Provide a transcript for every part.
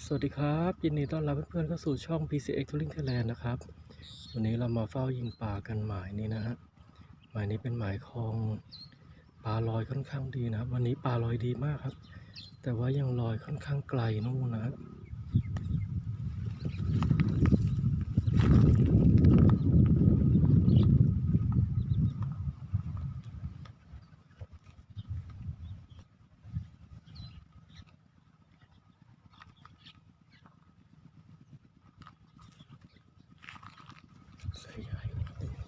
สวัสดีครับ ยินดีต้อนรับเพื่อนๆเข้าสู่ช่อง PCX Touring Thailand นะครับ วันนี้เรามาเฝ้ายิงปลากันหมายนี้นะฮะหมายนี้เป็นหมายคลองปลาลอยค่อนข้างดีนะครับ วันนี้ปลาลอยดีมากครับ แต่ว่ายังลอยค่อนข้างไกลนู่นนะฮะใส่ใหญ่อือหือ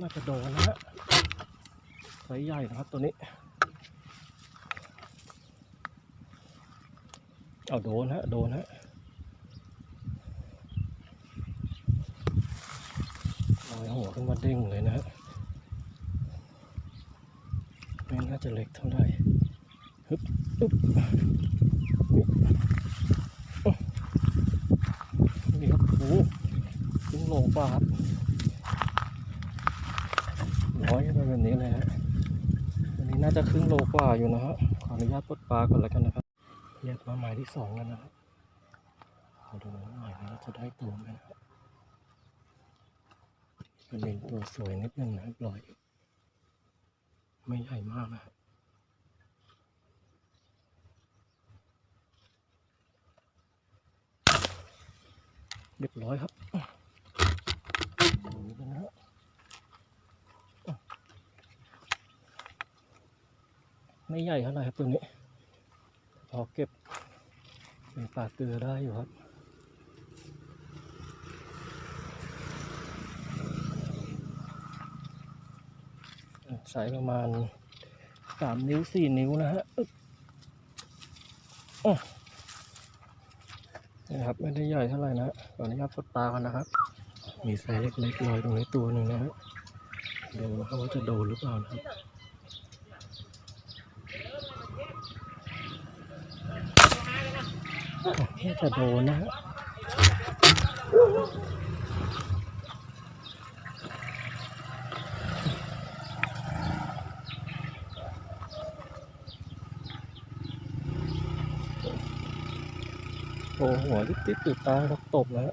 น่าจะโดนนะฮะไซส์ใหญ่นะครับตัวนี้ เอาโดนฮะ โดนฮะลอยหัวขึ้นมาเด้งเลยนะฮะไม่น่าจะเล็กเท่าไหร่ฮึบฮึบนี่ครับโอ้โหขึ้นโลกว่าครับร้อยไป แบบนี้เลยฮะอันนี้น่าจะครึ่งโลกว่าอยู่นะฮะขออนุญาตปลดปลาก่อนแล้วกันนะครับเรียกมาหมายที่สองกันนะครับมาดูว่าหมายนี้เราจะได้ตัวไหมนะครับเป็นเนตัวสวยนิดนึงนะครับลอยอย ไม่ใหญ่มากนะครับเรียบร้อยครับดูนะฮะ ไม่ใหญ่เท่าไหร่ครับตัวนี้ พอเก็บเป็นปลาเกลือได้อยู่ครับใส่ประมาณสามนิ้วสี่นิ้วนะฮะโอะนี่ครับไม่ได้ใหญ่เท่าไหร่นะขออนุญาตปลดปลากันนะครับ มีไซส์เล็กๆลอยตรงนี้ตัวหนึ่งนะฮะดูนะครับว่าจะโดนหรือเปล่านะครับ น่จะโดนนะโอ้หัวติดติดติดตาทักตบแล้ว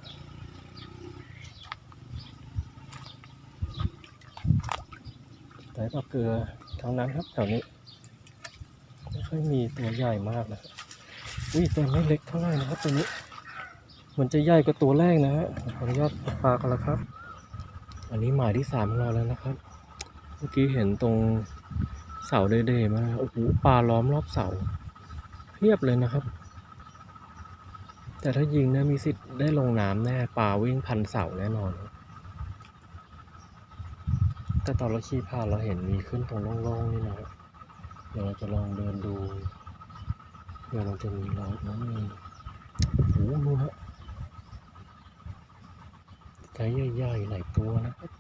แต่ปลาเกลือทั้งนั้นครับแถวนี้ไม่ค่อยมีตัวใหญ่มากนะครับ อุ้ยตัวไม่เล็กเท่าไหร่นะครับตัวนี้เหมันจะใหญ่กว่าตัวแรกนะฮะขออนุญาตปลากันล้วครับ อันนี้หมายที่สามของเราแล้วนะครับ เมื่อกี้เห็นตรงเสาเดๆมาโอ้โหปลาล้อมรอบเสาเพียบเลยนะครับ แต่ถ้ายิงเนะมีสิทธิ์ได้ลงน้ำแน่ปลาวิ่งพันเสาแน่นอน แต่ตอนเราขี่ผ่านเราเห็นมีขึ้นตรงโล่งๆนี่นะครับเดี๋ยวเราจะลองเดินดู เดี๋ยวเราจะมีรอยน้ำมีโอ้โหดูฮะไซส์ใหญ่ๆหลายตัวนะครับ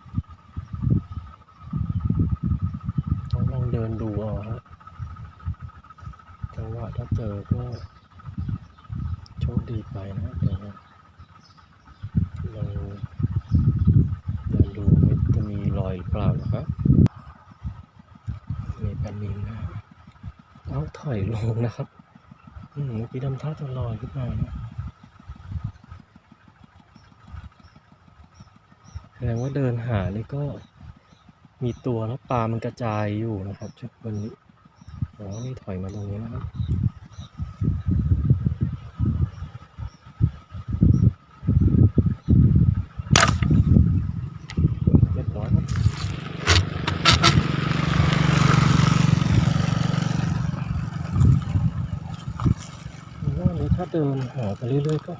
ต้องลองเดินดูเอาฮะจังหวะถ้าเจอก็โชคดีไปนะเดี๋ยวเราเดินดูว่จะมีรอยหรือเปล่านะครับมีปลานินนะฮะเอาถอยลงนะครับ มื่อกี้ทำท่าจะลอยขึ้นมานะแสดงว่าเดินหาเลยก็มีตัวแล้วปลามันกระจายอยู่นะครับชุดวันนี้อ๋อนี่ถอยมาตรงนี้นะครับ เรียบร้อยครับผมว่าอันนี้ถ้าเดิน หาไปเรื่อยๆก็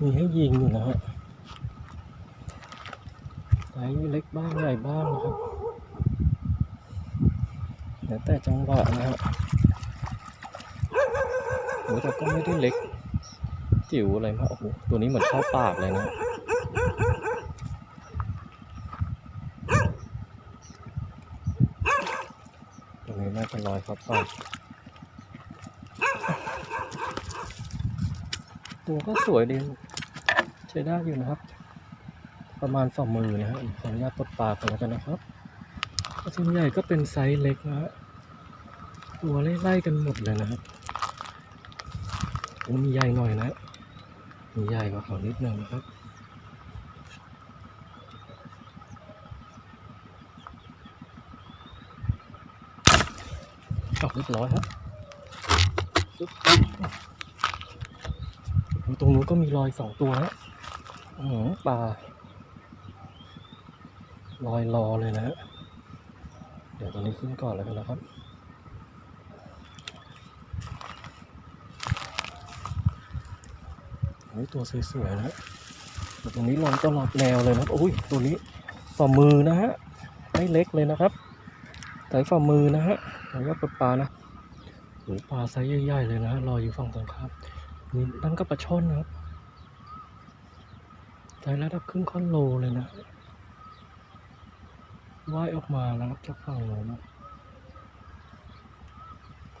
มีให้ยิงอยู่นะฮะไซส์เล็กบ้างใหญ่บ้างนะครับแล้วแต่จังหวะนะฮะโหแต่ก็ไม่ได้เล็ก จิ๋วอะไรมากโอ้โหตัวนี้เหมือนเข้าปากเลยนะตรงนี้น่าจะลอยเข้าปาก ตัวก็สวยดีใช้ได้อยู่นะครับ ประมาณฝ่ามือนะฮะขออนุญาตปลดปากกันแล้วกันนะครับส่วนใหญ่ก็เป็นไซส์เล็กนะฮะตัวไล่ๆกันหมดเลยนะครับมีใหญ่หน่อยนะ มีใหญ่กว่าเขานิดนึงนะครับออกเรียบร้อยครับ ตรงนู้นก็มีรอยสองตัวแล้วอือหือปลาลอยรอเลยนะฮะเดี๋ยวตัวนี้ขึ้นก่อนแล้วกันนะครับโอ้ยตัวสวยๆนะฮะแต่ตรงนี้ลอยตลอดแนวเลยนะโอ้ยตัวนี้ฝ่ามือนะฮะไม่เล็กเลยนะครับสายฝ่ามือนะฮะขออนุญาตปลานะโอ้ยปลาไซส์ใหญ่ๆเลยนะฮะลอยอยู่ฝั่งตรงข้าม มีนั่นก็ปลาช่อนครับไซส์ระดับครึ่งค่อนโลเลยนะว่ายออกมาแล้วครับจากฝั่งโน้น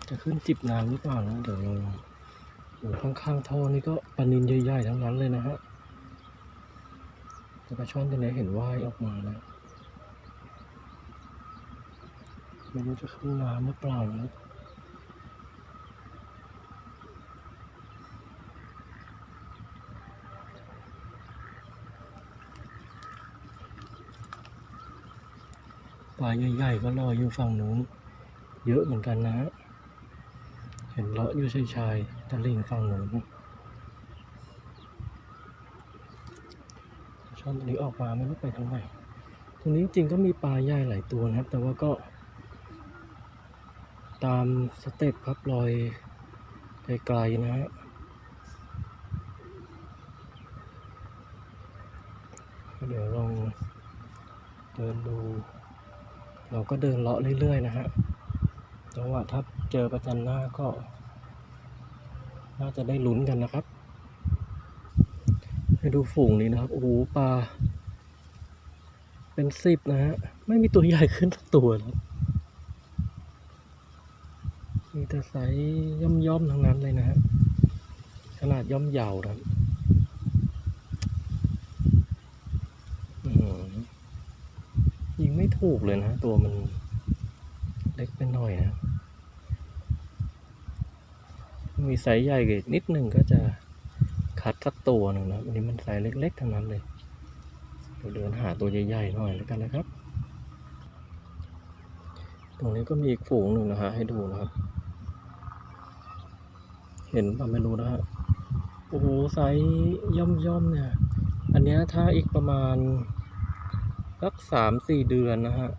จะขึ้นจิบน้ำหรือเปล่านะเดี๋ยวเราโอ้ข้างๆท่อนี่ก็ปลานินใหญ่ๆทั้งนั้นเลยนะฮะแต่ปลาช่อนตัวนี้เห็นว่ายออกมาแล้วไม่รู้จะขึ้นน้ำหรือเปล่านะ ปลาใหญ่ๆก็ลอยอยู่ฝั่งนู้น เยอะเหมือนกันนะฮะ เห็นเลาะอยู่ชายๆตะลิ่งฝั่งนู้นช่อนตัวนี้ออกมาไม่รู้ไปทางไหน ตรงนี้จริงๆก็มีปลาใหญ่หลายตัวนะครับ แต่ว่าก็ ตามสเต็ปครับลอยไกลๆนะฮะเดี๋ยวลองเดินดู เราก็เดินเลาะเรื่อยๆนะฮะจังหวะถ้าเจอประจันหน้าก็ น่าจะได้ลุ้นกันนะครับให้ดูฝูงนี้นะครับ โอ้โหปลา เป็นสิบนะฮะ ไม่มีตัวใหญ่ขึ้นสักตัวนะครับมีแต่ไซส์ย่อมๆทั้งนั้นเลยนะฮะ ขนาดย่อมเยาวนะครับอื้อหือยิง ไม่ถูกเลยนะ ตัวมันเล็กไปหน่อยนะ มีไซส์ใหญ่กว่นิดหนึ่งก็จะคัดสักตัวหนึ่งนะอันนี้มันไซส์เล็กๆทั้งนั้นเลยเดี๋ยวเดินหาตัวใหญ่ๆหน่อยแล้วกันนะครับ ตรงนี้ก็มีอีกฝูงหนึ่งนะฮะให้ดูนะครับ เห็นป่ะไม่รู้นะฮะโอ้โหไซส์ย่อมย่อมๆเนี่ย อันนี้ถ้าอีกประมาณ สักสามสี่เดือนนะฮะ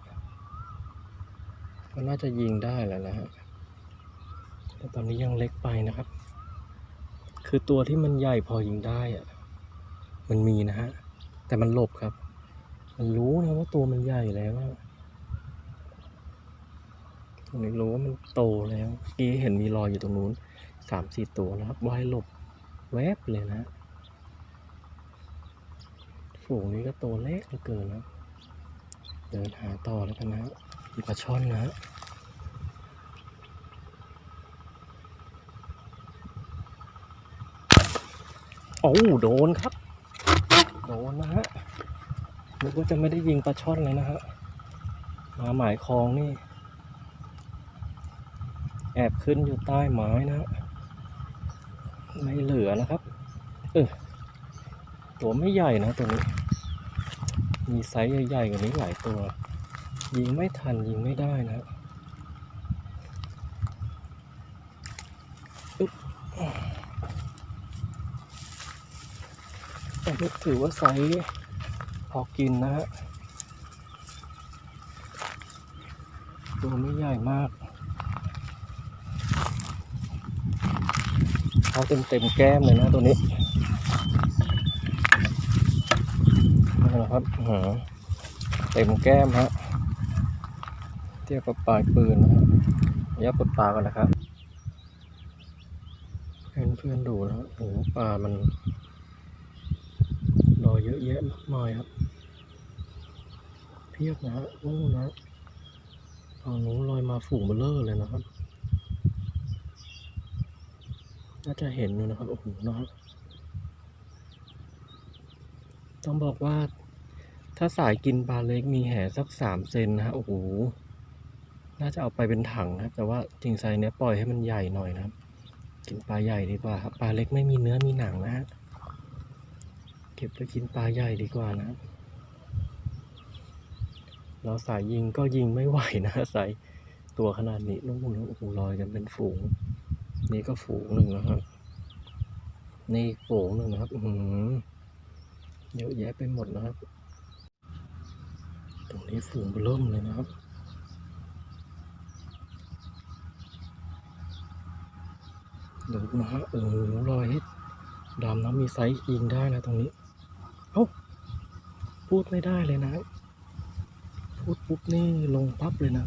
ก็น่าจะยิงได้แล้วนะฮะแต่ตอนนี้ยังเล็กไปนะครับ คือตัวที่มันใหญ่พอยิงได้อะมันมีนะฮะ แต่มันหลบครับ มันรู้นะว่าตัวมันใหญ่แล้วอะตรงนี้รู้ว่ามันโตแล้ว กี้เห็นมีรอยอยู่ตรงนู้นสามสี่ตัวนะครับว่ายหลบแวบเลยนะฝูงนี้ก็ตัวเล็กเหลือเกินนะ เดินหาต่อแล้วกันนะมีปลาช่อนนะโอ้โดนครับ โดนนะฮะนึกว่าจะไม่ได้ยิงปลาช่อนเลยนะฮะมาหมายคลองนี่ แอบขึ้นอยู่ใต้ไม้นะฮะไม่เหลือนะครับ เออตัวไม่ใหญ่นะตัวนี้ มีไซส์ใหญ่ๆกว่านี้หลายตัว ยิงไม่ทันยิงไม่ได้นะอึ๊บแต่นี่ถือว่าไซส์พอกินนะฮะตัวไม่ใหญ่มากเขาเต็มเต็มแก้มเลยนะตัวนี้ นะครับเต็มแก้มฮะเทียบกับปลายปืนนะฮะระยะปลดปลากันนะครับให้เพื่อนๆดูนะโอ้โหปลามันรอเยอะแยะมากมายครับ เพียบนะฮะโอ้นะฝั่งนู้นลอยมาฝูงเบลเลอร์เลยนะครับน่าจะเห็นอยู่นะครับโอ้โหนะครับต้องบอกว่า ถ้าสายกินปลาเล็กมีแห่สักสามเซนนะฮะโอ้โหน่าจะเอาไปเป็นถังนะครับ แต่ว่าจริงไซเนี้ยปล่อยให้มันใหญ่หน่อยนะครับ กินปลาใหญ่ดีกว่าครับปลาเล็กไม่มีเนื้อมีหนังนะฮะเก็บไปกินปลาใหญ่ดีกว่านะ เราสายยิงก็ยิงไม่ไหวนะไซส์ตัวขนาดนี้นู่นโอ้โหลอยกันเป็นฝูง นี่ก็ฝูงหนึ่งนะครับนี่ฝูงหนึ่งนะครับอืเยอะแยะไปหมดนะครับ ตรงนี้ฝูงเริ่มเลยนะครับ ดูนะฮะโอ้โหรอยดำนะมีไซส์ยิงได้นะตรงนี้ เอ้า พูดไม่ได้เลยนะ พูดปุ๊บนี่ลงปั๊บเลยนะ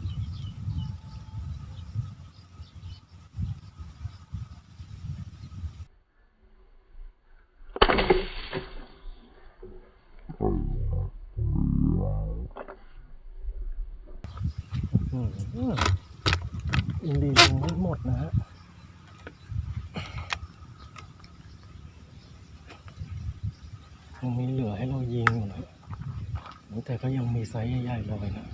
อืมอินดีลงไม่หม ดนะฮะยังมีเหลือให้เรายิงอยู่นะแต่ก็ยังมีไซส์ใหญ่ๆลอยนะ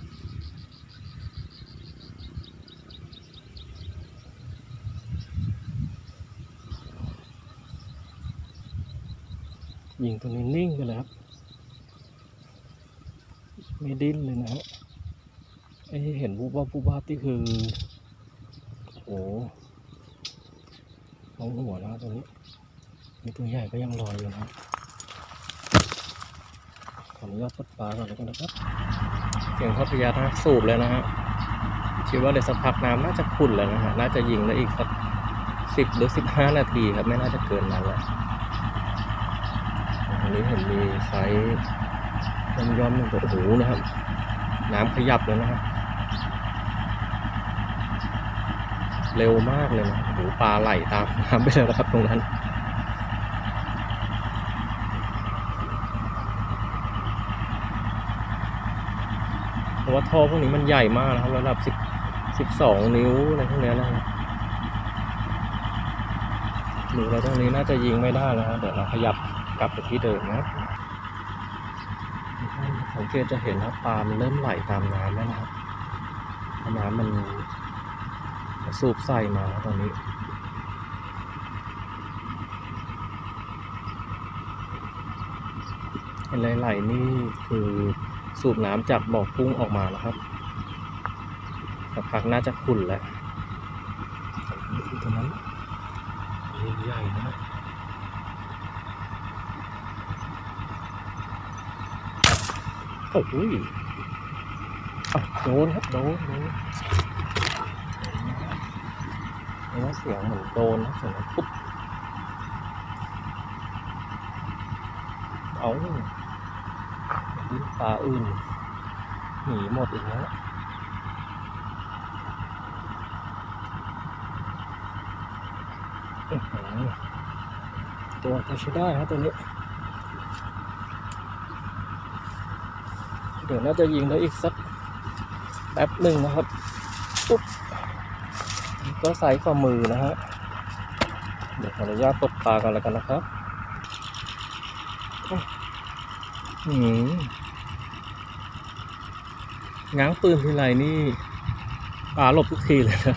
ยิงตัวนี้นิ่งไปเลยครับ ไม่ดิ้นเลยนะฮะไอเห็นวูบวาบูบวาที่คือ หมองหัวนะตัวนี้มีตัวใหญ่ก็ยังลอยอยู่นะขออนุญาตปลดปลาก่อนแล้วกันนะครับ เสียงพัทยานะสูบเลยนะฮะคิดว่าเดี๋ยวสักพักน้ำน่าจะขุ่นแล้วนะฮะ น่าจะยิงได้อีกสักสิบหรือสิบห้านาทีครับ ไม่น่าจะเกินนั้นแหละอันนี้เห็นมีไซส์ย่อมๆหนึ่งตัวโอ้โหนะครับ น้ำขยับเลยนะครับ เร็วมากเลยนะโอ้โหปลาไหลตามน้ำไปเลยนะครับตรงนั้นเพราะว่าท่อพวกนี้มันใหญ่มากนะครับระดับสิบสิบสองนิ้วอะไรพวกนี้นะครับหนูเราตรงนี้น่าจะยิงไม่ได้แล้วนะเดี๋ยวเราขยับกลับไปที่เดิมนะสังเกตจะเห็นนะปลามันเริ่มไหลตามน้ำแล้วนะครับน้ำมัน สูบใส่มาตอนนี้เห็นไหลๆนี่คือสูบน้ำจากบ่อกุ้งออกมาแล้วครับสักพักน่าจะขุ่นแล้วตรงนั้นใหญ่นะโอ้โหอะโดนครับ โดนโดนเห็ นว่าเสียงเหมือนโดนเสียงปุ๊บเอาดิ้นปลาอื่น หนีหมดอีกแล้วตัวก็ใช้ได้ครับตัวนี้ เดี๋ยวน่าจะยิงได้อีกสักแป๊บหนึ่งนะครับปุ๊บ ก็ใส่ฝ่ามือนะฮะ เดี๋ยวขออนุญาตตบปลากันแล้วกันนะครับหืมง้างปืนทีไรนี่ปลาหลบทุกทีเลยนะ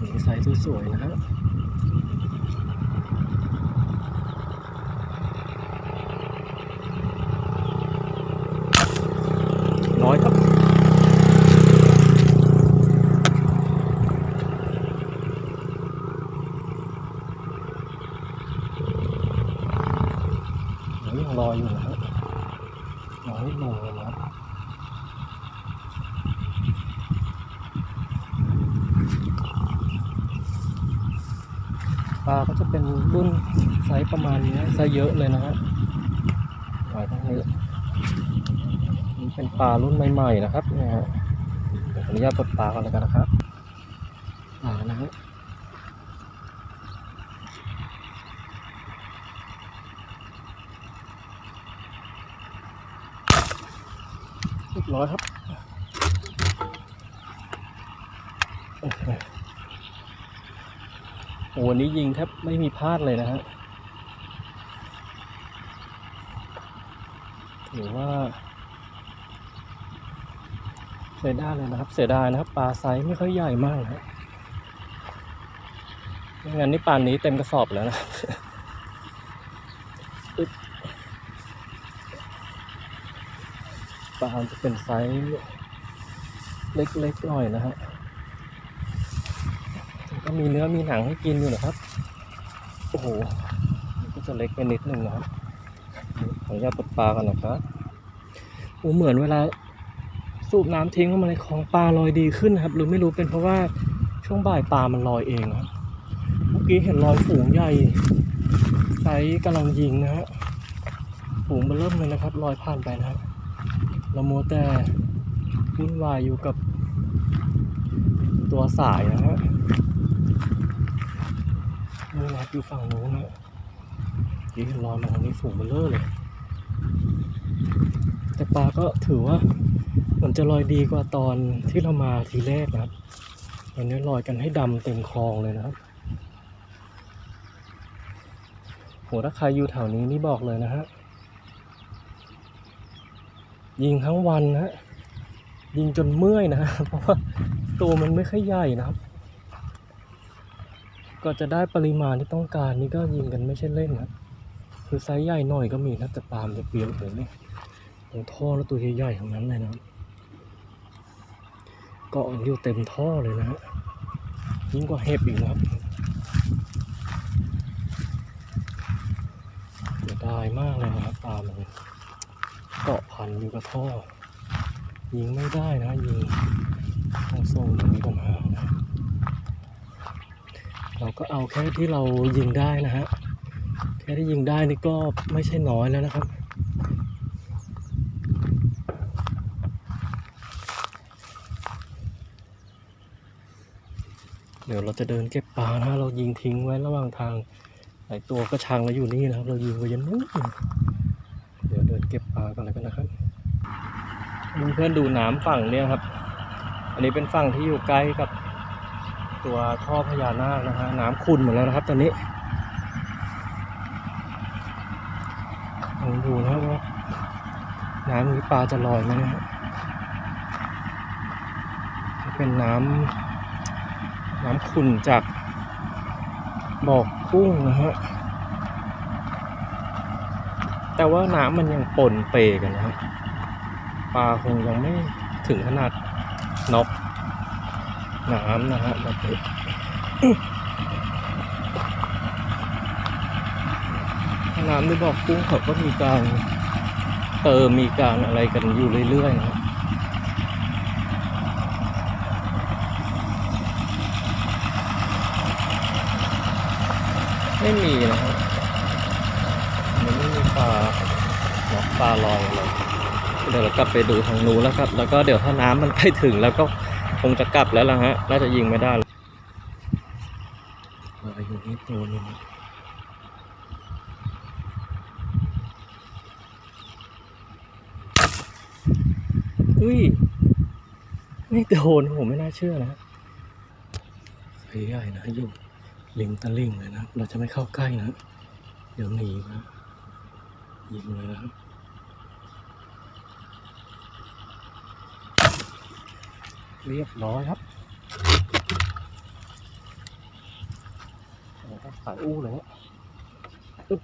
นี่ไซส์สวยๆนะฮะน้อยครับ ยังล อยอยู่นะฮะลอยไม่ลงเลยนะปลาก็จะเป็นรุ่นไซส์ประมาณนี้ไซส์เยอะเลยนะฮะหลายทั้งนี้นี่เป็นปลารุ่นใหม่ๆนะครับนี่ยฮะขออนุญาตปลดปลาก่อนแล้วกันนะครับปลานะฮะ เร้อยครับโอ้โหโอ้วันนี้ยิงแทบไม่มีพลาดเลยนะฮะหรือว่าใช้ได้เลยนะครับ เสียดายนะครับ ปลาไซส์ไม่ค่อยใหญ่มากนะไม่งั้นนี่ปานนี้เต็มกระสอบแล้วนะ อึ๊บปลาจะเป็นไซส์เล็กๆหน่อยนะฮะแต่ก็มีเนื้อมีหนังให้กินอยู่นะครับ โอ้โห ก็จะเล็กไปนิดนึงนะครับขออนุญาตปลดปลากันนะครับโอ้เหมือนเวลาสูบน้ำทิ้งเข้ามาในคลองปลาลอยดีขึ้นนะครับ หรือไม่รู้เป็นเพราะว่าช่วงบ่ายปลามันลอยเองนะครับ เมื่อกี้เห็นลอยฝูงใหญ่ไซส์กำลังยิงนะฮะฝูงมันเริ่มเลยนะครับลอยผ่านไปนะครับ เรามัวแต่วุ่นวายอยู่กับตัวสายนะฮะนี่นะครับอยู่ฝั่งโน้นนะนี่ลอยมาทางนี้ฝูงเบลเลอร์เลย แต่ปลาก็ถือว่ามันจะลอยดีกว่าตอนที่เรามาทีแรกนะครับตอนนี้ลอยกันให้ดำเต็มคลองเลยนะครับโหถ้าใครอยู่แถวนี้นี่บอกเลยนะฮะ ยิงทั้งวันนะฮะยิงจนเมื่อยนะเพราะว่าตัวมันไม่ค่อยใหญ่นะครับ ก็จะได้ปริมาณที่ต้องการนี่ก็ยิงกันไม่ใช่เล่นนะคือไซส์ใหญ่หน่อยก็มีนะแต่ปามจะเปรี้ยวเลยนี่ตรงท่อแล้วตัวใหญ่ๆทั้งนั้นเลยนะเกาะอยู่เต็มท่อเลยนะฮะยิ่งกว่าเห็บอีกนะครับเสียดายมากเลยนะครับปลามัน เกาะพันอยู่กับท่อ ยิงไม่ได้นะยิงทางส่งมีปัญหานะเราก็เอาแค่ที่เรายิงได้นะฮะแค่ที่ยิงได้นี่ก็ไม่ใช่น้อยแล้วนะครับเดี๋ยวเราจะเดินเก็บปลานะเรายิงทิ้งไว้ระหว่างทางหลายตัวก็ชังเราอยู่นี่นะครับ เรายิงไว้ยันนู้นเดี๋ยวเดินเก็บ ปลากันเลยกันนะครับเพื่อนๆดูน้ำฝั่งเนี่ยครับ อันนี้เป็นฝั่งที่อยู่ใกล้กับตัวท่อพญานาคนะฮะน้ำขุ่นหมดแล้วนะครับ ตอนนี้ลองดูนะครับว่าน้ำนี้ปลาจะลอยไหมนะฮะจะเป็นน้ำน้ำขุ่นจากบ่อกุ้งนะฮะ แต่ว่าน้ำมันยังปนเปกันนะครับ ปลาคงยังไม่ถึงขนาดน็อกน้ำนะฮะแบบนี้น้ำที่บอกกุ้งเขาก็มีการเติมมีการอะไรกันอยู่เรื่อยๆนะไม่มีนะครับมันไม่มีปลาหมอก ปลาลอยเลยเดี๋ยวเรากลับไปดูทางนู้นแล้วครับ แล้วก็เดี๋ยวถ้าน้ำมันใกล้ถึงแล้วก็คงจะกลับแล้วล่ะฮะ น่าจะยิงไม่ได้แล้วอะไรอยู่นี่ตัวหนึงอุ้ย ไม่โดนผมไม่น่าเชื่อนะใส่ใหญ่นะอยู่ริมตะลิ่งเลยนะ เราจะไม่เข้าใกล้นะ เดี๋ยวหนีนะยิงเลยนะครับ เรียบร้อยครับโอ้โหสายอู้เลยเนี่ยอึ๊บ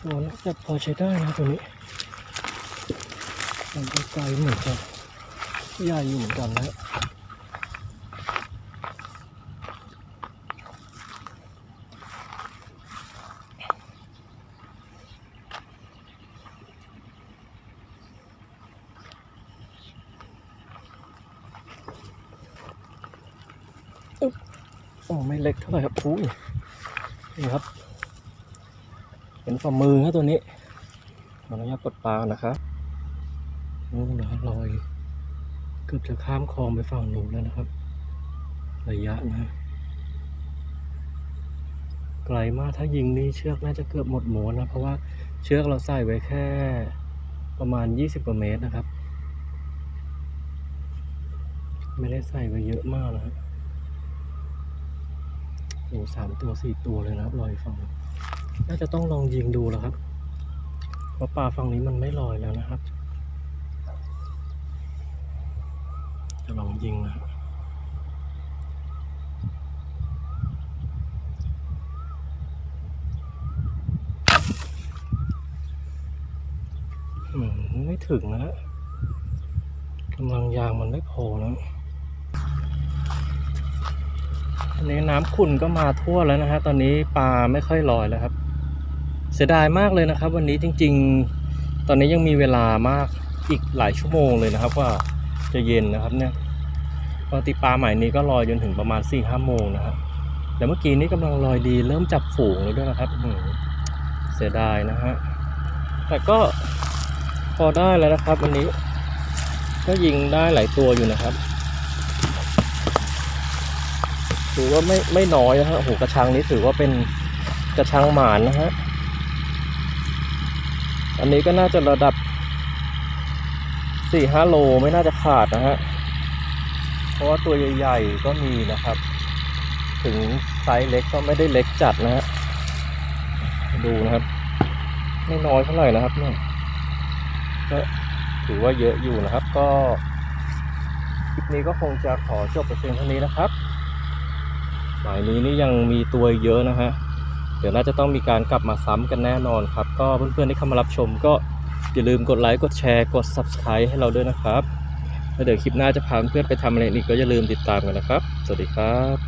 โอ้น่าจะพอใช้ได้นะตัวนี้มันก็ไกลเหมือนกันใหญ่อยู่เหมือนกันนะ ล็กเท่าไหร่ครับอุ้ยนี่ครับ เป็นฝ่ามือครับตัวนี้ขออนุญาตปลดปลานะครับนู่นนะลอยเกือบจะข้ามคลองไปฝั่งนู้นแล้วนะครับ ระยะนะ ไกลมากถ้ายิงนี่เชือกน่าจะเกือบหมดหมวนะ เพราะว่าเชือกเราใส่ไว้แค่ประมาณ 20กว่าเมตรนะครับ ไม่ได้ใส่ไว้เยอะมากนะฮะโอ้สามตัวสี่ตัวเลยนะครับลอยฝั่งน่าจะต้องลองยิงดูแล้วครับ เพราะปลาฝั่งนี้มันไม่ลอยแล้วนะครับ จะลองยิงนะครับอืมไม่ถึงนะกำลังยางมันไม่พอนะ อันนี้น้ำขุ่นก็มาทั่วแล้วนะฮะตอนนี้ปลาไม่ค่อยลอยแล้วครับ เสียดายมากเลยนะครับ วันนี้จริง ๆ ตอนนี้ยังมีเวลามากอีกหลายชั่วโมงเลยนะครับ ว่าจะเย็นนะครับเนี่ยปกติปลาใหม่นี้ก็ลอยจนถึงประมาณ4ี่ห้าโมงนะครับแต่เมื่อกี้นี้กำลังลอยดีเริ่มจับฝูงแล้วด้วยนะครับเสียดายนะฮะแต่ก็พอได้แล้วนะครับ วันนี้ก็ยิงได้หลายตัวอยู่นะครับ ถือว่าไม่ไม่น้อยนะฮะโอ้โหกระชังนี้ถือว่าเป็นกระชังหมานนะฮะอันนี้ก็น่าจะระดับสี่ห้าโลไม่น่าจะขาดนะฮะเพราะว่าตัวใหญ่ๆก็มีนะครับ ถึงไซส์เล็กก็ไม่ได้เล็กจัดนะฮะดูนะครับ ไม่น้อยเท่าไหร่นะครับเนี่ยก็ถือว่าเยอะอยู่นะครับ ก็คลิปนี้ก็คงจะขอจบไปเพียงเท่านี้นะครับ หมายนี้นี่ยังมีตัวเยอะนะฮะ เดี๋ยวน่าจะต้องมีการกลับมาซ้ำกันแน่นอนครับ ก็เพื่อนๆที่เข้ามารับชมก็อย่าลืมกดไลค์กดแชร์กด Subscribe ให้เราด้วยนะครับแล้วเดี๋ยวคลิปหน้าจะพาเพื่อนไปทำอะไรอีกก็อย่าลืมติดตามกันนะครับ สวัสดีครับ